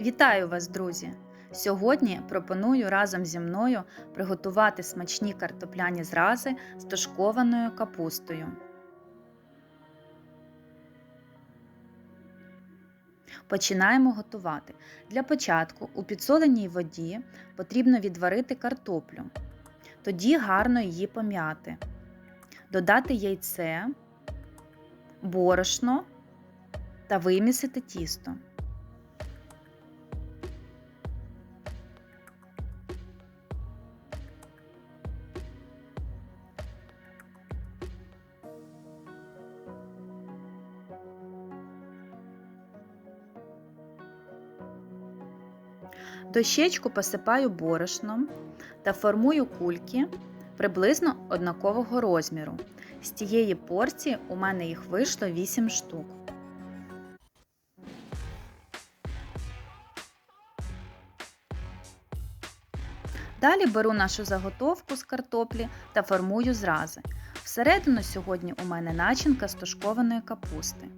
Вітаю вас, друзі! Сьогодні пропоную разом зі мною приготувати смачні картопляні зрази з тушкованою капустою. Починаємо готувати. Для початку у підсоленій воді потрібно відварити картоплю. Тоді гарно її пом'яти. Додати яйце, борошно та вимісити тісто. Дощечку посипаю борошном та формую кульки приблизно однакового розміру. З тієї порції у мене їх вийшло 8 штук. Далі беру нашу заготовку з картоплі та формую зрази. Всередину сьогодні у мене начинка з тушкованої капусти.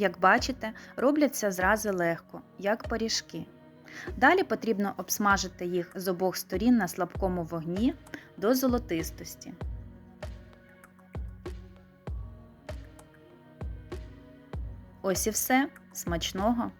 Як бачите, робляться зрази легко, як пиріжки. Далі потрібно обсмажити їх з обох сторін на слабкому вогні до золотистості. Ось і все. Смачного!